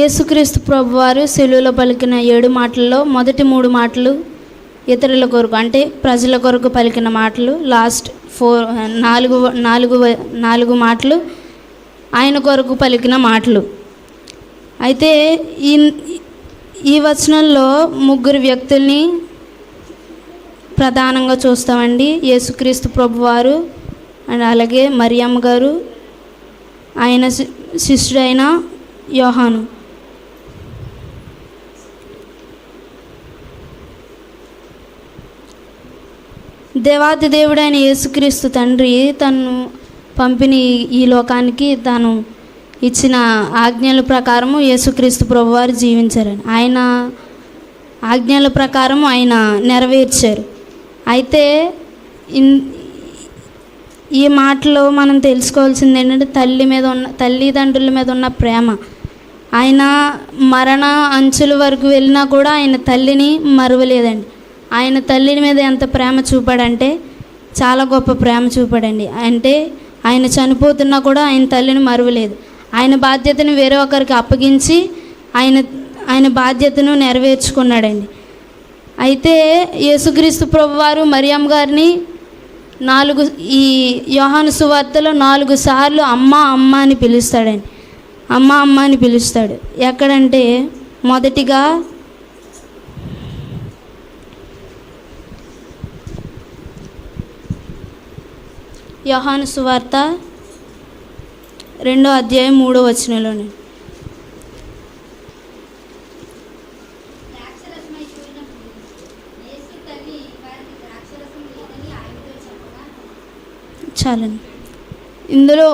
యేసుక్రీస్తు ప్రభు వారు సెలువులో పలికిన ఏడు మాటల్లో మొదటి మూడు మాటలు ఇతరుల కొరకు అంటే ప్రజల కొరకు పలికిన మాటలు లాస్ట్ ఫోర్ నాలుగు నాలుగు నాలుగు మాటలు ఆయన కొరకు పలికిన మాటలు. అయితే ఈ ఈ వచనంలో ముగ్గురు వ్యక్తుల్ని ప్రధానంగా చూస్తామండి. యేసుక్రీస్తు ప్రభువారు అండ్ అలాగే మరియమ్మ గారు ఆయన శిష్యుడైన యోహాను. దేవాది దేవుడైన యేసుక్రీస్తు తండ్రి తను పంపిణీ ఈ లోకానికి తాను ఇచ్చిన ఆజ్ఞల ప్రకారము యేసుక్రీస్తు ప్రభువారు జీవించారని. ఆయన ఆజ్ఞల ప్రకారం ఆయన నెరవేర్చారు. అయితే ఇన్ ఈ మాటలో మనం తెలుసుకోవాల్సింది ఏంటంటే తల్లి మీద ఉన్న తల్లిదండ్రుల మీద ఉన్న ప్రేమ. ఆయన మరణ అంచుల వరకు వెళ్ళినా కూడా ఆయన తల్లిని మరువలేదండి. ఆయన తల్లిని మీద ఎంత ప్రేమ చూపాడంటే చాలా గొప్ప ప్రేమ చూపాడండి. అంటే ఆయన చనిపోతున్నా కూడా ఆయన తల్లిని మరువలేదు. ఆయన బాధ్యతను వేరే ఒకరికి అప్పగించి ఆయన ఆయన బాధ్యతను నెరవేర్చుకున్నాడండి. అయితే యేసుక్రీస్తు ప్రభువారు మరియమ్మ గారిని నాలుగు ఈ యోహాను సువార్తలో నాలుగు సార్లు అమ్మ అమ్మ అని పిలుస్తాడండి. అమ్మ అమ్మ అని పిలుస్తాడు. ఎక్కడంటే మొదటిగా యోహాను సువార్త రెండో అధ్యాయం మూడో వచనంలోనే. చాలండి. ఇందులో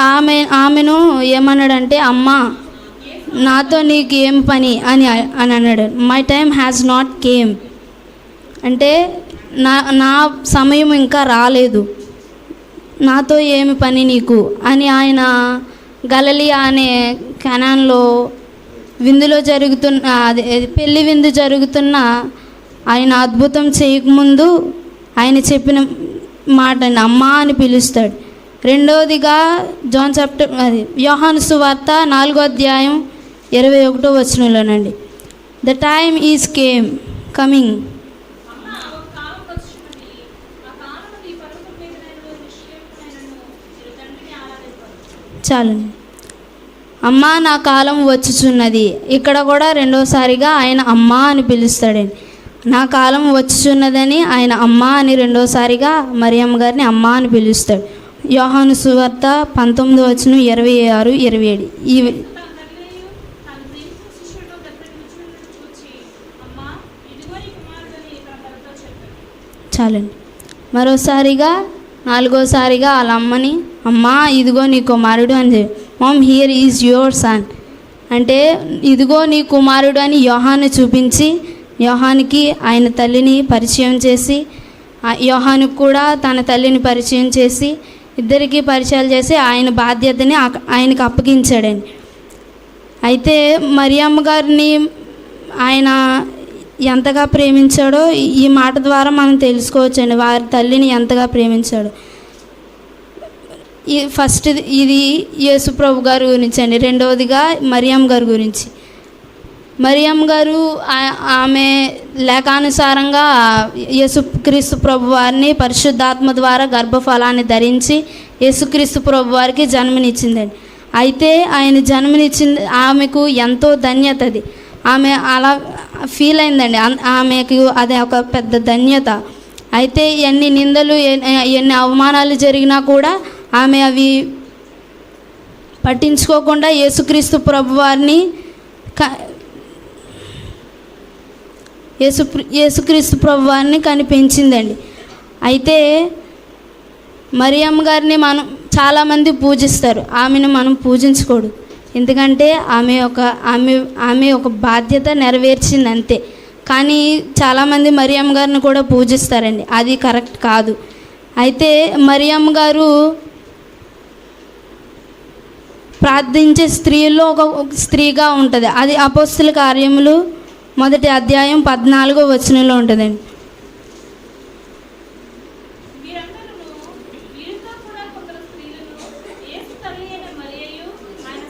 ఆమె ఆమెను ఏమన్నాడంటే అమ్మ నాతో నీకు ఏం పని? అని అని అన్నాడు. My time has not come అంటే నా నా సమయం ఇంకా రాలేదు. నాతో ఏమి పని నీకు? అని ఆయన గలలియా అనే కెనాన్లో విందులో జరుగుతున్న అదే పెళ్ళి విందు జరుగుతున్న ఆయన అద్భుతం చేయకముందు ఆయన చెప్పిన మాట అండి అని పిలుస్తాడు. రెండవదిగా జాన్ చాప్టర్ అది యోహాను సువార్త నాలుగో అధ్యాయం ఇరవై ఒకటో వచనంలోనండి. The time is came coming అమ్మా ఒక కాలం వచ్చున్నది ఆ కాలం నీ పర్వతం మీద నేను నిశ్చయమైనను మీరు తండ్రిని చాలు అమ్మ అమ్మా నా కాలం వచ్చుచున్నది. ఇక్కడ కూడా రెండోసారిగా ఆయన అమ్మ అని పిలుస్తాడండి నా కాలం వచ్చుచున్నదని ఆయన అమ్మ అని రెండోసారిగా మరియమ్మ గారిని అమ్మ అని పిలుస్తాడు. యోహాను సువార్త పంతొమ్మిది వచ్చిన ఇరవై ఆరు ఇరవై ఏడు. ఈ చాలండి. మరోసారిగా నాలుగోసారిగా వాళ్ళ అమ్మని అమ్మా ఇదిగో నీ కుమారుడు అని చెప్పి mom here is your son అంటే ఇదిగో నీ కుమారుడు అని యోహాన్ని చూపించి యోహానికి ఆయన తల్లిని పరిచయం చేసి యోహానికి కూడా తన తల్లిని పరిచయం చేసి ఇద్దరికి పరిచయాలు చేసి ఆయన బాధ్యతని ఆయనకు అప్పగించాడండి. అయితే మరియమ్మ గారిని ఆయన ఎంతగా ప్రేమించాడో ఈ- మాట ద్వారా మనం తెలుసుకోవచ్చండి. వారి తల్లిని ఎంతగా ప్రేమించాడు. ఈ ఫస్ట్ ఇది- యేసుప్రభు గారి గురించి అండి. రెండవదిగా మరియం గారి గురించి. మరియం గారు ఆమె లేఖానుసారంగా యేసుక్రీస్తు ప్రభు వారిని పరిశుద్ధాత్మ ద్వారా గర్భఫలాన్ని ధరించి యేసుక్రీస్తు ప్రభు వారికి జన్మనిచ్చిందండి. అయితే ఆయన జన్మనిచ్చింది ఆమెకు ఎంతో ధన్యత అది. ఆమె అలా ఫీల్ అయిందండి. ఆమెకు అది ఒక పెద్ద ధన్యత. అయితే ఎన్ని నిందలు ఎన్ని అవమానాలు జరిగినా కూడా ఆమె అవి పట్టించుకోకుండా యేసుక్రీస్తు ప్రభు వారిని యేసు యేసుక్రీస్తు ప్రభు వారిని కనిపించిందండి. అయితే మరియమ్మ గారిని మనం చాలామంది పూజిస్తారు. ఆమెను మనం పూజించకూడదు. ఎందుకంటే ఆమె ఒక ఆమె ఆమె ఒక బాధ్యత నెరవేర్చింది అంతే. కానీ చాలామంది మరియమ్మ గారిని కూడా పూజిస్తారండి. అది కరెక్ట్ కాదు. అయితే మరియమ్మ గారు ప్రార్థించే స్త్రీల్లో ఒక స్త్రీగా ఉంటుంది. అది అపోస్తుల కార్యములు మొదటి అధ్యాయం పద్నాలుగో వచనంలో ఉంటుందండి వీరందరూ వీరితో కూడా కొందరు స్త్రీలను యేసు తల్లి అయిన మరియయు ఆయన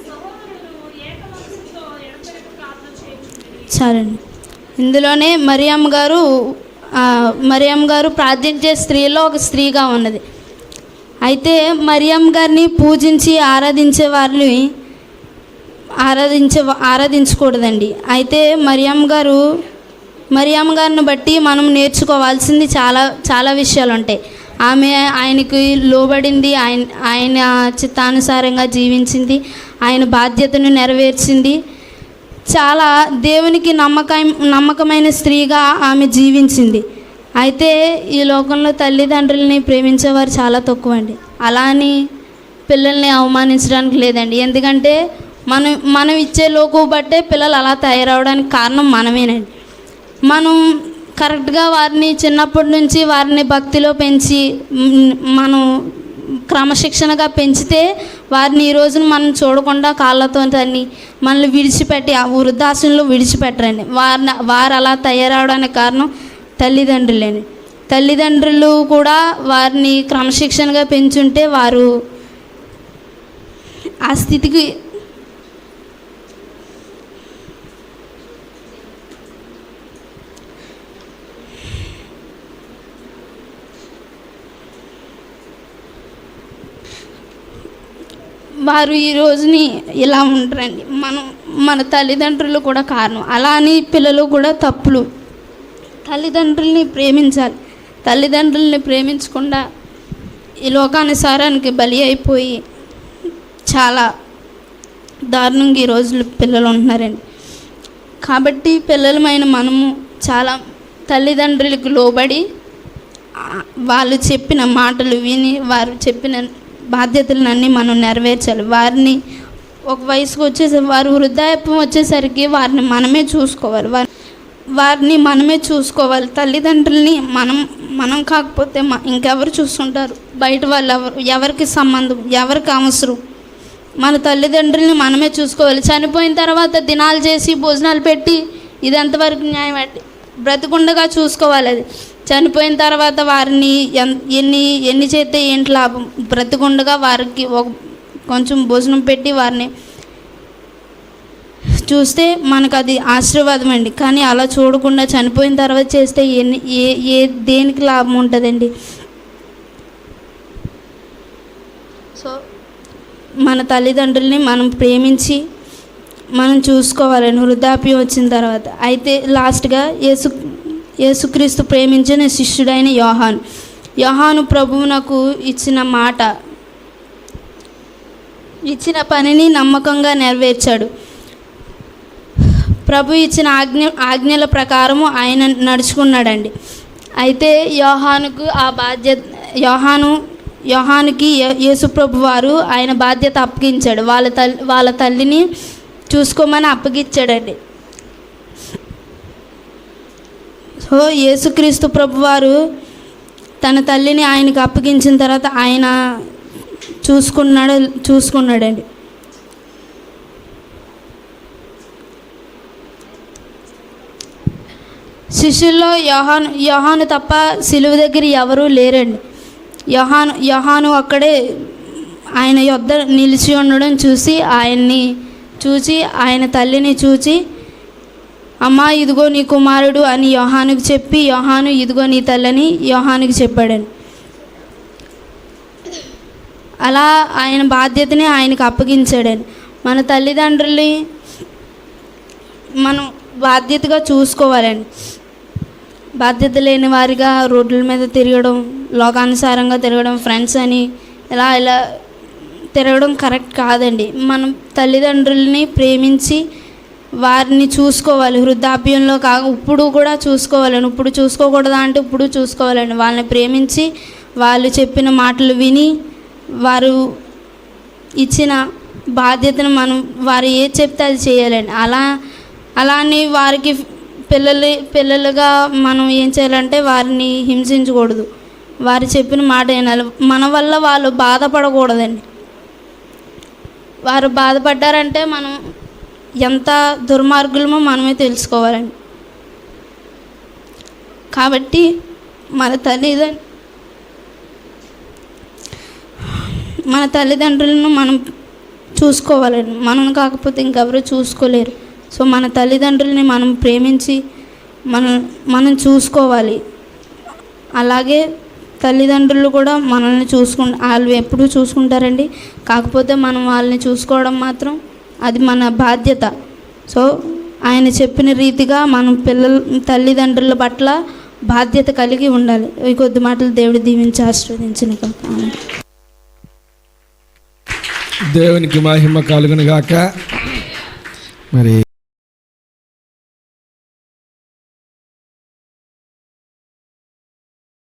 చాలండి ఇందులోనే మరియమ్మ గారు మరియమ్మ గారు ప్రార్థించే స్త్రీలో ఒక స్త్రీగా ఉన్నది. అయితే మరియమ్మ గారిని పూజించి ఆరాధించే వారిని ఆరాధించే ఆరాధించకూడదండి. అయితే మరియమ్మ గారు మరియమ్మ గారిని బట్టి మనం నేర్చుకోవాల్సింది చాలా చాలా విషయాలు ఉంటాయి ఆమె ఆయనకి లోబడింది ఆయన ఆయన చిత్తానుసారంగా జీవించింది ఆయన బాధ్యతను నెరవేర్చింది చాలా దేవునికి నమ్మకం నమ్మకమైన స్త్రీగా ఆమె జీవించింది. అయితే ఈ లోకంలో తల్లిదండ్రులని ప్రేమించేవారు చాలా తక్కువ అండి అలా అని పిల్లల్ని అవమానించడానికి లేదండి. ఎందుకంటే మనం మనం ఇచ్చే లోకు బట్టే పిల్లలు అలా తయారవడానికి కారణం మనమేనండి. మనం కరెక్ట్గా వారిని చిన్నప్పటి నుంచి వారిని భక్తిలో పెంచి మనం క్రమశిక్షణగా పెంచితే వారిని ఈ రోజున మనం చూడకుండా కాళ్ళతో తన్ని మనల్ని విడిచిపెట్టి ఆ వృద్ధాశ్రంలో విడిచిపెట్టరండి. వారిని వారు అలా తయారవడానికి కారణం తల్లిదండ్రులేని తల్లిదండ్రులు కూడా వారిని క్రమశిక్షణగా పెంచుంటే వారు ఆ స్థితికి వారు ఈ రోజుని ఇలా ఉంటారండి మనం మన తల్లిదండ్రులు కూడా కారణం. అలా అని పిల్లలు కూడా తప్పులు. తల్లిదండ్రుల్ని ప్రేమించాలి. తల్లిదండ్రుల్ని ప్రేమించకుండా ఈ లోకానుసారానికి బలి అయిపోయి చాలా దారుణంగా ఈ రోజులు పిల్లలు ఉంటున్నారండి. కాబట్టి పిల్లలమైన మనము చాలా తల్లిదండ్రులకు లోబడి వాళ్ళు చెప్పిన మాటలు విని వారు చెప్పిన బాధ్యతలన్నీ మనం నెరవేర్చాలి. వారిని ఒక వయసుకు వచ్చేసి వారు వృద్ధాప్యం వచ్చేసరికి వారిని మనమే చూసుకోవాలి. వారి వారిని మనమే చూసుకోవాలి. తల్లిదండ్రుల్ని మనం మనం కాకపోతే ఇంకెవరు చూస్తుంటారు? బయట వాళ్ళు ఎవరు ఎవరికి సంబంధం ఎవరికి అవసరం? మన తల్లిదండ్రుల్ని మనమే చూసుకోవాలి. చనిపోయిన తర్వాత దినాలు చేసి భోజనాలు పెట్టి ఇది ఎంతవరకు న్యాయం బ్రతికుండగా చూసుకోవాలి అది. చనిపోయిన తర్వాత వారిని ఎన్- ఎన్ని ఎన్ని చేస్తే ఏంటి లాభం? బ్రతికుండగా వారికి ఒక కొంచెం భోజనం పెట్టి వారిని చూస్తే మనకు అది ఆశీర్వాదం అండి. కానీ అలా చూడకుండా చనిపోయిన తర్వాత చేస్తే ఎన్ని ఏ ఏ దేనికి లాభం ఉంటుందండి? సో మన తల్లిదండ్రుల్ని మనం ప్రేమించి మనం చూసుకోవాలని వృద్ధాప్యం వచ్చిన తర్వాత. అయితే లాస్ట్గా యేసు యేసుక్రీస్తు ప్రేమించిన శిష్యుడైన యోహాన్. యోహాను ప్రభువునకు ఇచ్చిన మాట ఇచ్చిన పనిని నమ్మకంగా నెరవేర్చాడు. ప్రభు ఇచ్చిన ఆజ్ఞ ఆజ్ఞల ప్రకారము ఆయన నడుచుకున్నాడండి. అయితే యోహానుకు ఆ బాధ్యత యోహాను యోహానుకి యేసుప్రభు వారు ఆయన బాధ్యత అప్పగించాడు. వాళ్ళ తల్లి వాళ్ళ తల్లిని చూసుకోమని అప్పగించాడండి. ఓ యేసుక్రీస్తు ప్రభు వారు తన తల్లిని ఆయనకు అప్పగించిన తర్వాత ఆయన చూసుకున్నాడు చూసుకున్నాడండి. శిష్యుల్లో యోహాను యోహాను తప్ప సిలువ దగ్గర ఎవరూ లేరండి. యోహాను యోహాను అక్కడే ఆయన యొద్ద నిలిచి ఉండడం చూసి ఆయన్ని చూసి ఆయన తల్లిని చూసి అమ్మా ఇదిగో నీ కుమారుడు అని యోహానుకు చెప్పి యోహాను ఇదిగో నీ తల్లని యోహానుకు చెప్పాడని. అలా ఆయన బాధ్యతని ఆయనకు అప్పగించాడని. మన తల్లిదండ్రుల్ని మనం బాధ్యతగా చూసుకోవాలని. బాధ్యత లేని వారిగా రోడ్ల మీద తిరగడం లోకానుసారంగా తిరగడం ఫ్రెండ్స్ అని ఇలా ఇలా తిరగడం కరెక్ట్ కాదండి. మనం తల్లిదండ్రుల్ని ప్రేమించి వారిని చూసుకోవాలి. వృద్ధాప్యంలో కా ఇప్పుడు కూడా చూసుకోవాలని ఇప్పుడు చూసుకోకూడదా అంటే ఇప్పుడు చూసుకోవాలని. వాళ్ళని ప్రేమించి వాళ్ళు చెప్పిన మాటలు విని వారు ఇచ్చిన బాధ్యతను మనం వారు ఏది చెప్తే అది చేయాలండి. అలా అలా అని వారికి పిల్లలు పిల్లలుగా మనం ఏం చేయాలంటే వారిని హింసించకూడదు. వారు చెప్పిన మాట వినాలి. మన వల్ల వాళ్ళు బాధపడకూడదండి. వారు బాధపడ్డారంటే మనం ఎంత దుర్మార్గులమో మనమే తెలుసుకోవాలండి కాబట్టి మన తల్లిదండ్రు మన తల్లిదండ్రులను మనం చూసుకోవాలండి మనం కాకపోతే ఇంకెవరు చూసుకోలేరు. సో మన తల్లిదండ్రుల్ని మనం ప్రేమించి మనం మనం చూసుకోవాలి. అలాగే తల్లిదండ్రులు కూడా మనల్ని చూసుకు వాళ్ళు ఎప్పుడూ చూసుకుంటారండి. కాకపోతే మనం వాళ్ళని చూసుకోవడం మాత్రం అది మన బాధ్యత. సో ఆయన చెప్పిన రీతిగా మనం పిల్లల తల్లిదండ్రుల పట్ల బాధ్యత కలిగి ఉండాలి. ఈ కొద్ది మాటలు దేవుడు దీవించి ఆశీర్వదించిన కాక దేవునికి మహిమ కలుగును గాక. మరి